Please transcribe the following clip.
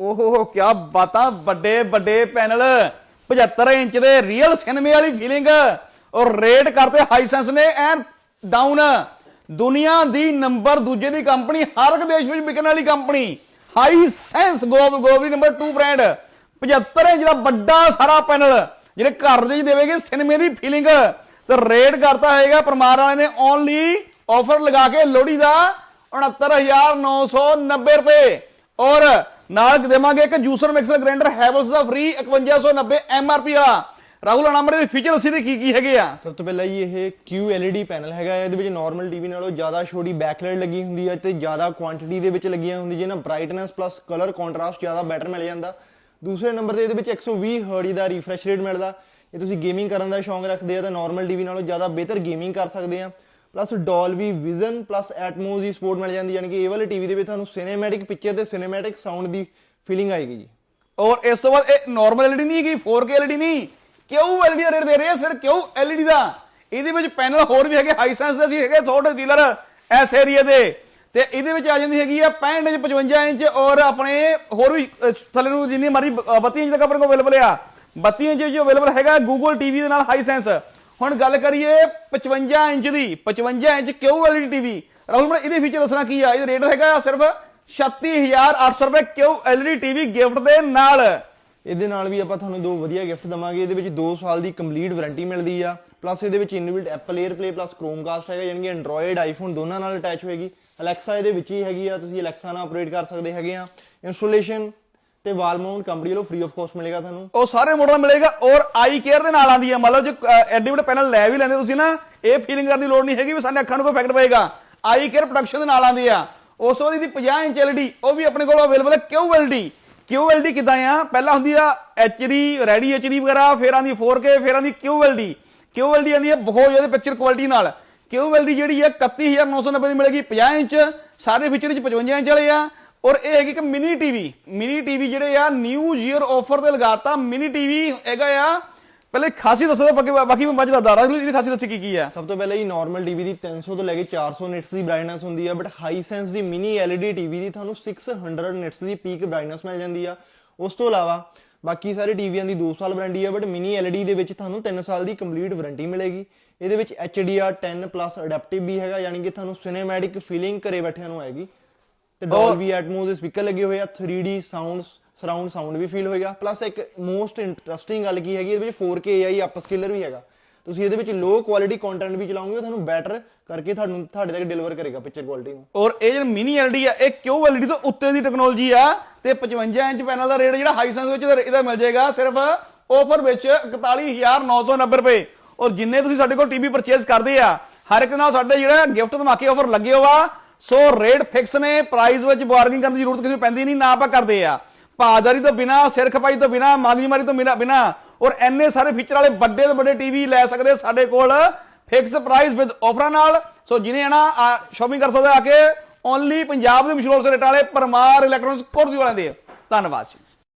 ਓਹੋ ਕੀ ਬਾਤਾਂ, ਵੱਡੇ ਵੱਡੇ ਪੈਨਲ। 75 ਇੰਚ ਦੇ ਰੀਅਲ ਸਿਨੇਮੇ ਵਾਲੀ ਫੀਲਿੰਗ ਔਰ ਰੇਟ ਕਰਤੇ ਹਾਈਸੈਂਸ ਨੇ ਐਨ ਡਾਊਨ ਦੁਨੀਆ ਦੀ ਨੰਬਰ ਦੂਜੇ ਦੀ ਕੰਪਨੀ ਹਰ ਇੱਕ ਦੇਸ਼ ਵਿੱਚ ਵਿਕਣ ਵਾਲੀ company Hisense global globally number 2 brand 75 inch ਦਾ ਵੱਡਾ ਸਾਰਾ ਪੈਨਲ, ਜਿਹੜੇ ਘਰ ਦੇ ਦੇਵੇਗੇ ਸਿਨੇਮੇ ਦੀ ਫੀਲਿੰਗ ਤੇ ਰੇਟ ਕਰਤਾ ਹੈਗਾ ਪਰਮਾਰ ਵਾਲੇ ਨੇ ਓਨਲੀ ਆਫਰ ਲਗਾ ਕੇ ਲੋਹੜੀ ਦਾ 69990 ਰੁਪਏ। ਔਰ ਨਾਲ ਦੇਵਾਂਗੇ ਇੱਕ ਜੂਸਰ ਮਿਕਸਰ ਗ੍ਰਾਈਂਡਰ ਹੈਵਲਸ ਦਾ ਫ੍ਰੀ 5190 ਐਮਆਰਪੀ ਆ ਰਾਹੁਲ ਅਨਾਮਰੇ ਦੇ ਫੀਚਰ ਅਸੀਂ ਤੇ ਕੀ ਕੀ ਹੈਗੇ ਆ? ਸਭ ਤੋਂ ਪਹਿਲਾਂ ਜੀ ਇਹ ਕਿਊ QLED ਪੈਨਲ ਹੈਗਾ, ਇਹਦੇ ਵਿੱਚ ਨਾਰਮਲ ਟੀਵੀ ਨਾਲੋਂ ਜ਼ਿਆਦਾ ਛੋਟੀ ਬੈਕਲਾਈਟ ਲੱਗੀ ਹੁੰਦੀ ਹੈ ਤੇ ਜ਼ਿਆਦਾ ਕੁਆਂਟੀਟੀ ਦੇ ਵਿੱਚ ਲੱਗੀਆਂ ਹੁੰਦੀਆਂ, ਜਿਹਨਾਂ ਬ੍ਰਾਈਟਨੈਸ ਪਲੱਸ ਕਲਰ ਕੰਟਰਾਸਟ ਜ਼ਿਆਦਾ ਬੈਟਰ ਮਿਲ ਜਾਂਦਾ। ਦੂਸਰੇ ਨੰਬਰ ਤੇ ਇਹਦੇ ਵਿੱਚ 120 ਹਰਟਜ਼ ਦਾ ਰਿਫਰੈਸ਼ ਰੇਟ ਮਿਲਦਾ। ਜੇ ਤੁਸੀਂ ਗੇਮਿੰਗ ਕਰਨ ਦਾ ਸ਼ੌਂਕ ਰੱਖਦੇ ਆ ਤਾਂ ਨਾਰਮਲ ਟੀਵੀ ਨਾਲੋਂ ਜ਼ਿਆਦਾ ਬਿਹਤਰ ਗੇਮਿੰਗ ਕਰ ਸਕਦੇ ਆ। Plus Dolby vision plus Atmos ਦੀ ਸਪੋਰਟ ਮਿਲ ਜਾਂਦੀ ਯਾਨੀ ਕਿ ਇਹ ਵਾਲੇ ਟੀਵੀ ਦੇ ਵਿੱਚ ਤੁਹਾਨੂੰ ਸਿਨੇਮੈਟਿਕ ਪਿਕਚਰ ਤੇ ਸਿਨੇਮੈਟਿਕ ਸਾਊਂਡ ਦੀ ਫੀਲਿੰਗ ਆਏਗੀ ਜੀ। ਔਰ ਇਸ ਤੋਂ ਬਾਅਦ ਇਹ ਨਾਰਮਲ ਐਲਈਡੀ ਨਹੀਂ ਹੈਗੀ 4K ਐਲਈਡੀ ਨਹੀਂ। ਕਿਉਂ ਐਲਈਡੀ ਦਾ ਰੇਟ ਦੇ ਰਹੇ ਆ ਸਿਰ? ਕਿਉਂ ਐਲਈਡੀ ਦਾ? ਇਹਦੇ ਵਿੱਚ ਪੈਨਲ ਹੋਰ ਵੀ ਹੈਗੇ ਹਾਈਸੈਂਸ ਦੇ ਸੀ ਹੈਗੇ ਥੋੜੇ ਡੀਲਰ ਇਸ ਏਰੀਆ ਦੇ। ਤੇ ਇਹਦੇ ਵਿੱਚ ਆ ਜਾਂਦੀ ਹੈਗੀ ਆ 65 ਇੰਚ 55 ਇੰਚ ਔਰ ਆਪਣੇ ਹੋਰ ਵੀ ਥੱਲੇ ਨੂੰ ਜਿੰਨੀ ਮਰਜ਼ੀ ਅਹ, 32 ਇੰਚ ਤੱਕ ਆਪਣੇ ਕੋਲ ਅਵੇਲੇਬਲ ਆ। 32 ਇੰਚ ਜੋ ਅਵੇਲੇਬਲ ਹੈਗਾ Google TV ਦੇ ਨਾਲ ਹਾਈਸੈਂਸ ਹੁਣ ਗੱਲ ਕਰੀਏ 55 ਇੰਚ ਦੀ। 55 ਇੰਚ ਕਿਉਂ ਐਲਈਡੀ ਟੀਵੀ ਰਾਹੁਲ ਮੈਂ ਇਹਦੇ ਫੀਚਰ ਦੱਸਣਾ ਕੀ ਆ? ਇਹਦਾ ਰੇਟ ਹੈਗਾ ਸਿਰਫ 36800 ਰੁਪਏ ਕਿਉਂ ਐਲਈਡੀ ਟੀਵੀ ਗਿਫਟ ਦੇ ਨਾਲ? ਇਹਦੇ ਨਾਲ ਵੀ ਆਪਾਂ ਤੁਹਾਨੂੰ ਦੋ ਵਧੀਆ ਗਿਫਟ ਦਵਾਂਗੇ। ਇਹਦੇ ਵਿੱਚ 2 ਸਾਲ ਦੀ ਕੰਪਲੀਟ ਵਾਰੰਟੀ ਮਿਲਦੀ ਆ। ਪਲੱਸ ਇਹਦੇ ਵਿੱਚ inbuilt Apple AirPlay plus Chromecast ਹੈਗਾ, ਯਾਨੀ ਕਿ ਐਂਡਰੋਇਡ ਆਈਫੋਨ ਦੋਨਾਂ ਨਾਲ ਅਟੈਚ ਹੋਏਗੀ। ਅਲੈਕਸਾ ਇਹਦੇ ਵਿੱਚ ਹੀ ਹੈਗੀ ਆ। ਤੁਸੀਂ ਅਲੈਕਸਾ ਨਾਲ ਆਪਰੇਟ ਕਰ ਸਕਦੇ ਹੈਗੇ ਆ। ਇੰਸਟਾਲੇਸ਼ਨ ਤੇ ਵਾਲ ਮਾਊਂਟ ਕੰਪਨੀ ਵੱਲੋਂ ਫ੍ਰੀ ਆਫ ਕਾਸਟ ਮਿਲੇਗਾ ਤੁਹਾਨੂੰ। ਉਹ ਸਾਰੇ ਮਾਡਲ ਮਿਲੇਗਾ ਔਰ ਆਈ ਕੇਅਰ ਦੇ ਨਾਲ ਆਂਦੀ ਹੈ। ਮੰਨ ਜੇ ਐਡੀ ਵੱਡਾ ਪੈਨਲ ਲੈ ਵੀ ਲੈਂਦੇ ਤੁਸੀਂ ਨਾ, ਇਹ ਫੀਲਿੰਗ ਕਰਨ ਦੀ ਲੋੜ ਨਹੀਂ ਹੈਗੀ ਵੀ ਸਾਡੇ ਅੱਖਾਂ ਨੂੰ ਕੋਈ ਇਫੈਕਟ ਪਏਗਾ। ਆਈ ਕੇਅਰ ਪ੍ਰੋਡਕਸ਼ਨ ਦੇ ਨਾਲ ਆਂਦੀ ਆ। ਉਸ ਤੋਂ ਬਾਅਦ ਇਹਦੀ 50 ਇੰਚ ਐਲਈਡੀ ਉਹ ਵੀ ਆਪਣੇ ਕੋਲ ਅਵੇਲੇਬਲ ਹੈ QLD QLD ਕਿਦਾਂ ਆ? ਪਹਿਲਾਂ ਹੁੰਦੀ ਆ HD ਰੈਡੀ HD ਵਗੈਰਾ, ਫਿਰ ਆਂਦੀ 4K ਫਿਰ ਆਂਦੀ QLD QLD ਆਂਦੀ ਹੈ ਬਹੁਤ ਜ਼ਿਆਦਾ ਪਿਕਚਰ ਕੁਆਲਿਟੀ ਨਾਲ। QLD ਜਿਹੜੀ ਹੈ 31990 ਦੀ ਮਿਲੇਗੀ 50 ਇੰਚ। ਸਾਰੇ ਫੀਚਰ ਵਿੱਚ 55 ਇੰਚ ਵਾਲੇ ਆ। ਔਰ ਇਹ ਹੈਗੀ ਕਿ ਮਿਨੀ ਟੀਵੀ। ਮਿਨੀ ਟੀਵੀ ਜਿਹੜੇ ਆ ਨਿਊ ਈਅਰ ਆਫਰ ਤੇ ਲਗਾਤਾ। ਮਿਨੀ ਟੀਵੀ ਹੈਗਾ ਆ, ਪਹਿਲੇ ਖਾਸੀ ਦੱਸੋ ਬਾਕੀ ਬਾਕੀ ਮੈਂ ਬਾਅਦ ਦੱਸਦਾ। ਰਾਜੂ ਇਹਦੀ ਖਾਸੀ ਦੱਸੀ ਕੀ ਕੀ ਹੈ ਸਭ ਤੋਂ ਪਹਿਲਾਂ ਹੀ ਨਾਰਮਲ ਟੀਵੀ ਦੀ 300 ਤੋਂ ਲੈ ਕੇ 400 ਨਿਟਸ ਦੀ ਬ੍ਰਾਈਟਨੈਸ ਹੁੰਦੀ ਆ ਬਟ ਹਾਈ ਸੈਂਸ ਦੀ ਮਿਨੀ LED ਟੀਵੀ ਦੀ ਤੁਹਾਨੂੰ 600 ਨਿਟਸ ਦੀ ਪੀਕ ਬ੍ਰਾਈਟਨੈਸ ਮਿਲ ਜਾਂਦੀ ਆ। ਉਸ ਤੋਂ ਇਲਾਵਾ ਬਾਕੀ ਸਾਰੇ ਟੀਵੀਆਂ ਦੀ 2 ਸਾਲ ਵਾਰੰਟੀ ਆ ਬਟ ਮਿਨੀ LED ਦੇ ਵਿੱਚ ਤੁਹਾਨੂੰ 3 ਸਾਲ ਦੀ ਕੰਪਲੀਟ ਵਾਰੰਟੀ ਮਿਲੇਗੀ। ਇਹਦੇ ਵਿੱਚ HDR10 ਪਲੱਸ ਅਡੈਪਟਿਵ ਵੀ ਹੈਗਾ, ਯਾਨੀ ਕਿ ਤੁਹਾਨੂੰ ਸਿਨੇਮੈਟਿਕ ਫੀਲਿੰਗ ਘਰੇ ਬੈਠਿਆਂ ਨੂੰ ਆਏਗੀ। ਤੇ ਡੋਲਬੀ ਐਟਮੋਸ ਦੇ ਸਪੀਕਰ ਲੱਗੇ ਹੋਏ ਆ 3D ਸਾਊਂਡ ਸਰਾਊਂਡ ਸਾਊਂਡ ਵੀ ਫੀਲ ਹੋਏਗਾ। ਪਲੱਸ ਇੱਕ ਮੋਸਟ ਇੰਟਰਸਟਿੰਗ ਗੱਲ ਕੀ ਹੈਗੀ ਇਹਦੇ ਵਿੱਚ 4K AI ਅਪਸਕੇਲਰ ਵੀ ਹੈਗਾ। ਤੁਸੀਂ ਇਹਦੇ ਵਿੱਚ ਲੋ ਕੁਆਲਿਟੀ ਕੰਟੈਂਟ ਵੀ ਚਲਾਓਗੇ ਉਹ ਤੁਹਾਨੂੰ ਬੈਟਰ ਕਰਕੇ ਤੁਹਾਨੂੰ ਤੁਹਾਡੇ ਤੱਕ ਡਿਲੀਵਰ ਕਰੇਗਾ ਪਿਕਚਰ ਕੁਆਲਿਟੀ ਨੂੰ। ਔਰ ਇਹ ਜਿਹੜਾ ਮਿਨੀ ਐਲਡੀ ਆ ਇਹ QLD ਤੋਂ ਉੱਤੇ ਦੀ ਟੈਕਨੋਲੋਜੀ ਆ? ਤੇ 55 ਇੰਚ ਪੈਨਲ ਦਾ ਰੇਟ ਜਿਹੜਾ ਹਾਈਸੈਂਸ ਵਿੱਚ ਇਹਦਾ- ਇਹਦਾ ਮਿਲ ਜਾਏਗਾ ਸਿਰਫ ਆਫਰ ਵਿੱਚ 41990 ਰੁਪਏ। ਔਰ ਜਿੰਨੇ ਤੁਸੀਂ ਸਾਡੇ ਕੋਲ ਟੀਵੀ ਪਰਚੇਸ ਕਰਦੇ ਆ ਹਰ ਇੱਕ ਨਾਲ ਸਾਡੇ ਜਿਹੜਾ ਗਿਫਟ ਧਮਾਕੇ ਆਫਰ ਲੱਗੇ ਹੋਆ ਸੋ ਰੇਟ ਫਿਕਸ ਨੇ ਪ੍ਰਾਈਸ ਵਿੱਚ ਬਾਰਗੇਨਿੰਗ ਕਰਨ ਦੀ ਜ਼ਰੂਰਤ ਕਿਸੇ ਨੂੰ ਪੈਂਦੀ ਨਹੀਂ, ਨਾ ਆਪਾਂ ਕਰਦੇ ਆ। ਭਾਦਾਰੀ ਤੋਂ ਬਿਨਾ ਸਿਰ ਖਪਾਈ ਤੋਂ ਬਿਨਾ ਮਾਗੀ ਤੋਂ ਬਿਨਾ ਬਿਨਾ ਔਰ ਐਨੇ ਸਾਰੇ ਫੀਚਰ ਵਾਲੇ ਵੱਡੇ ਤੋਂ ਵੱਡੇ ਟੀਵੀ ਲੈ ਸਕਦੇ ਸਾਡੇ ਕੋਲ ਫਿਕਸ ਪ੍ਰਾਈਸ ਵਿਦ ਆਫਰਾਂ ਨਾਲ। ਸੋ ਜਿਹਨੇ ਆਣਾ ਸ਼ਾਪਿੰਗ ਕਰ ਸਕਦਾ ਆ ਕੇ ਓਨਲੀ ਪੰਜਾਬ ਦੇ ਮਸ਼ਹੂਰ ਰੇਟਾਂ ਵਾਲੇ ਪਰਮਾਰ ਇਲੈਕਟ੍ਰੋਨਿਕਸ ਕੋਰਸ ਵਾਲਿਆਂ ਦੇ। ਧੰਨਵਾਦ ਜੀ।